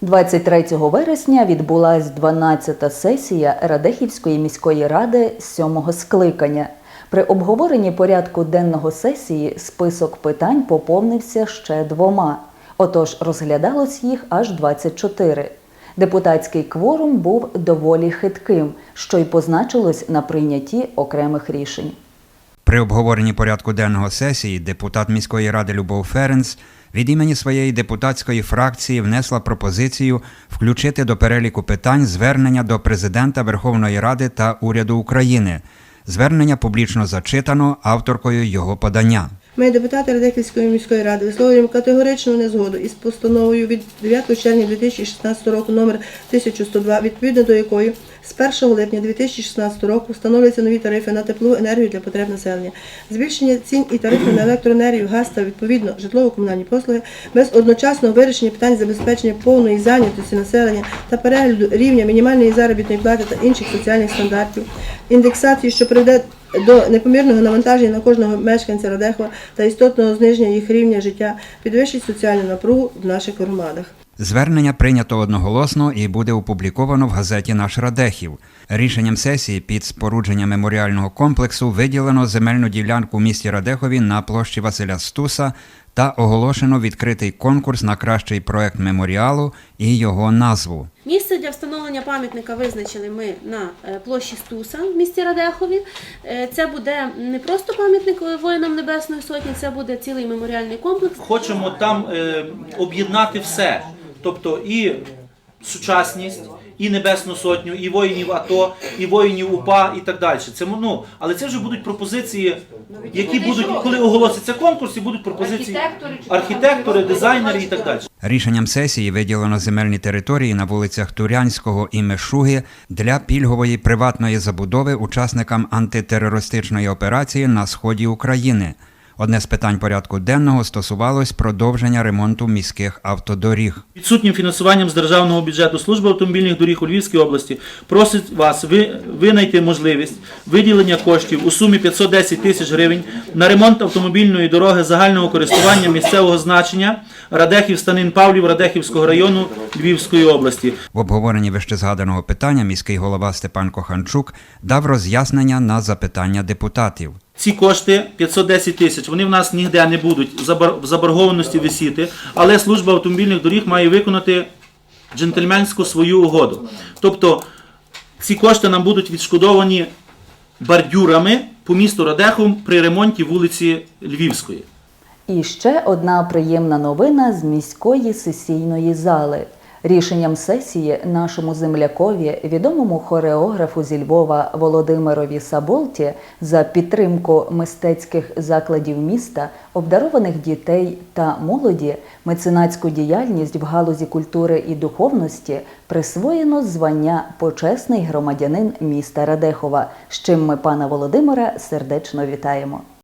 23 вересня відбулась 12-та сесія Радехівської міської ради сьомого скликання. При обговоренні порядку денного сесії список питань поповнився ще двома. Отож, розглядалось їх аж 24. Депутатський кворум був доволі хитким, що й позначилось на прийнятті окремих рішень. При обговоренні порядку денного сесії депутат міської ради Любов Ференц від імені своєї депутатської фракції внесла пропозицію включити до переліку питань звернення до президента Верховної Ради та уряду України. Звернення публічно зачитано авторкою його подання. Ми, депутати Радехівської міської ради, висловлюємо категоричну незгоду із постановою від 9 червня 2016 року номер 1102, відповідно до якої з 1 липня 2016 року встановлюються нові тарифи на теплову енергію для потреб населення. Збільшення цін і тарифів на електроенергію, газ та відповідно житлово-комунальні послуги без одночасного вирішення питань забезпечення повної зайнятості населення та перегляду рівня мінімальної заробітної плати та інших соціальних стандартів, індексації, що приведе до непомірного навантаження на кожного мешканця Радехова та істотного зниження їх рівня життя, підвищить соціальну напругу в наших громадах. Звернення прийнято одноголосно і буде опубліковано в газеті Наш Радехів. Рішенням сесії під спорудження меморіального комплексу виділено земельну ділянку в місті Радехові на площі Василя Стуса та оголошено відкритий конкурс на кращий проект меморіалу і його назву. Місце для встановлення пам'ятника визначили ми на е, площі Стуса в місті Радехові. Е, Це буде не просто пам'ятник воїнам Небесної Сотні, це буде цілий меморіальний комплекс. Хочемо там е, об'єднати все, тобто і сучасність, і Небесну Сотню, і воїнів АТО, і воїнів УПА, і так далі. Це ну, але це вже будуть пропозиції, які будуть, коли оголоситься конкурс, і будуть пропозиції архітектори, дизайнери і так далі. Рішенням сесії виділено земельні території на вулицях Турянського і Мешуги для пільгової приватної забудови учасникам антитерористичної операції на сході України. Одне з питань порядку денного стосувалось продовження ремонту міських автодоріг. Відсутнім фінансуванням з державного бюджету служби автомобільних доріг у Львівській області просить вас ви, винайти можливість виділення коштів у сумі 510 тисяч гривень на ремонт автомобільної дороги загального користування місцевого значення Радехів Станин Павлів Радехівського району Львівської області. В обговоренні вищезгаданого питання міський голова Степан Коханчук дав роз'яснення на запитання депутатів. Ці кошти 510 тисяч, вони в нас ніде не будуть в заборгованості висіти, але служба автомобільних доріг має виконати джентльменську свою угоду. Тобто ці кошти нам будуть відшкодовані бордюрами по місту Радехов при ремонті вулиці Львівської. І ще одна приємна новина з міської сесійної зали. Рішенням сесії нашому землякові, відомому хореографу зі Львова Володимирові Саболті за підтримку мистецьких закладів міста, обдарованих дітей та молоді, меценатську діяльність в галузі культури і духовності присвоєно звання почесний громадянин міста Радехова, з чим ми пана Володимира сердечно вітаємо.